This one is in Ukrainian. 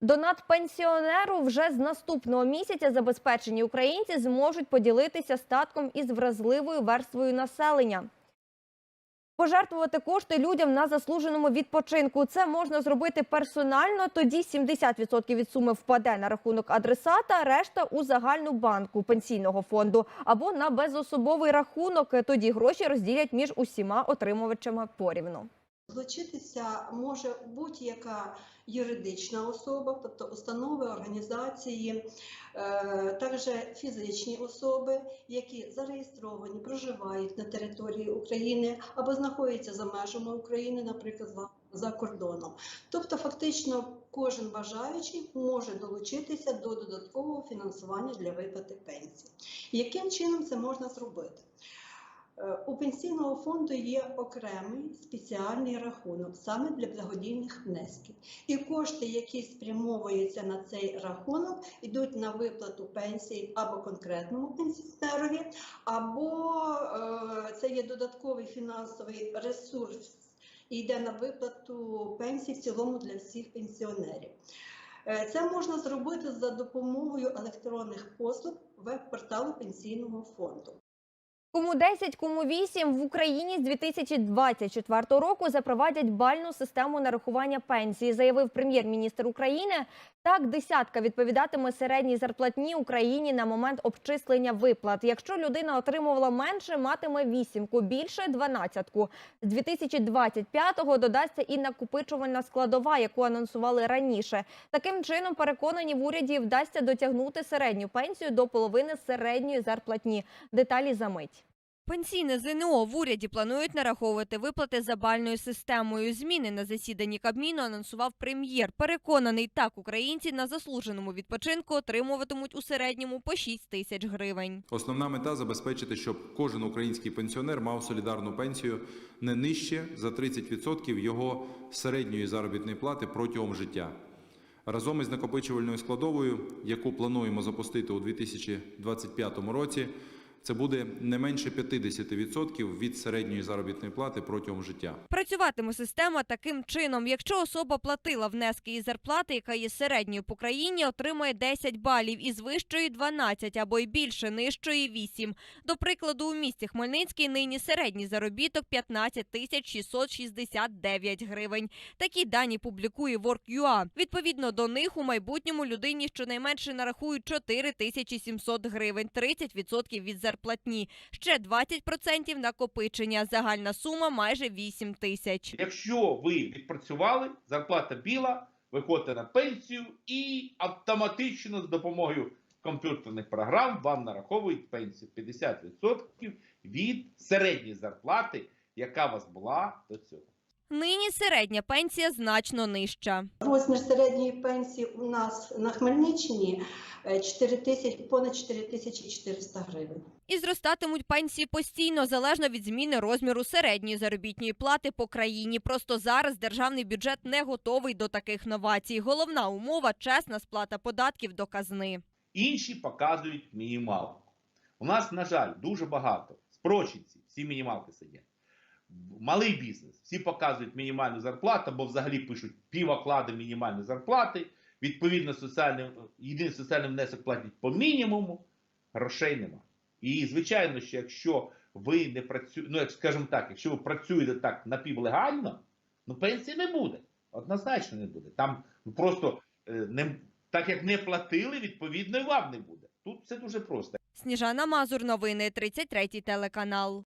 Донат пенсіонеру вже з наступного місяця забезпечені українці зможуть поділитися статком із вразливою верствою населення. Пожертвувати кошти людям на заслуженому відпочинку. Це можна зробити персонально. Тоді 70% від суми впаде на рахунок адресата, решта у загальну банку пенсійного фонду або на безособовий рахунок. Тоді гроші розділять між усіма отримувачами порівну. Злочитися може будь-яка юридична особа, тобто установи, організації, е, також фізичні особи, які зареєстровані, проживають на території України або знаходяться за межами України, наприклад, за кордоном. Тобто, фактично, кожен бажаючий може долучитися до додаткового фінансування для виплати пенсії. Яким чином це можна зробити? Е, У пенсійного фонду є окремий спеціальний рахунок саме для благодійних внесків. І кошти, які спрямовуються на цей рахунок, йдуть на виплату пенсії або конкретному пенсіонерові, або е, це є додатковий фінансовий ресурс і йде на виплату пенсії в цілому для всіх пенсіонерів. Е, Це можна зробити за допомогою електронних послуг веб-порталу пенсійного фонду. Кому 10, кому 8 в Україні з 2024 року запровадять бальну систему нарахування пенсії, заявив прем'єр-міністр України. Так, десятка відповідатиме середній зарплатні Україні на момент обчислення виплат. Якщо людина отримувала менше, матиме вісімку, більше дванадцятку. З 2025-го додасться і накопичувальна складова, яку анонсували раніше. Таким чином, переконані в уряді вдасться дотягнути середню пенсію до половини середньої зарплатні. Деталі за мить. Пенсійне ЗНО в уряді планують нараховувати виплати за бальною системою. Зміни на засіданні Кабміну анонсував прем'єр. Переконаний, так українці на заслуженому відпочинку отримуватимуть у середньому по 6 тисяч гривень. Основна мета забезпечити, щоб кожен український пенсіонер мав солідарну пенсію не нижче за 30% його середньої заробітної плати протягом життя. Разом із накопичувальною складовою, яку плануємо запустити у 2025 році, це буде не менше 50% від середньої заробітної плати протягом життя. Працюватиме система таким чином. Якщо особа платила внески із зарплати, яка є середньою по країні, отримає 10 балів, із вищої 12 або й більше, нижчої 8. До прикладу, у місті Хмельницький нині середній заробіток 15 тисяч 669 гривень. Такі дані публікує Work.ua. Відповідно до них у майбутньому людині щонайменше нарахують 4 тисячі 700 гривень, 30% від зарплатні, ще 20% накопичення. Загальна сума майже 8 тисяч. Якщо ви відпрацювали, зарплата біла, виходите на пенсію і автоматично з допомогою комп'ютерних програм вам нараховують пенсію 50% від середньої зарплати, яка у вас була до цього. Нині середня пенсія значно нижча. Розмір середньої пенсії у нас на Хмельниччині е, 4 тисячі, понад 4400 гривень. І зростатимуть пенсії постійно, залежно від зміни розміру середньої заробітної плати по країні. Просто зараз державний бюджет не готовий до таких новацій. Головна умова чесна сплата податків до казни. Інші показують мінімалку. У нас, на жаль, дуже багато спрощенці, всі мінімалки сидять. Малий бізнес, всі показують мінімальну зарплату, або взагалі пишуть півоклади мінімальної зарплати. Відповідно, соціальний, єдиний соціальний внесок платять по мінімуму, грошей нема. І звичайно, що якщо ви не працюєте, ну як скажімо так, якщо ви працюєте так напівлегально, ну пенсії не буде. Однозначно не буде. Там просто е, не, так як не платили, відповідно, і вам не буде. Тут все дуже просто. Сніжана Мазур, новини 33 телеканал.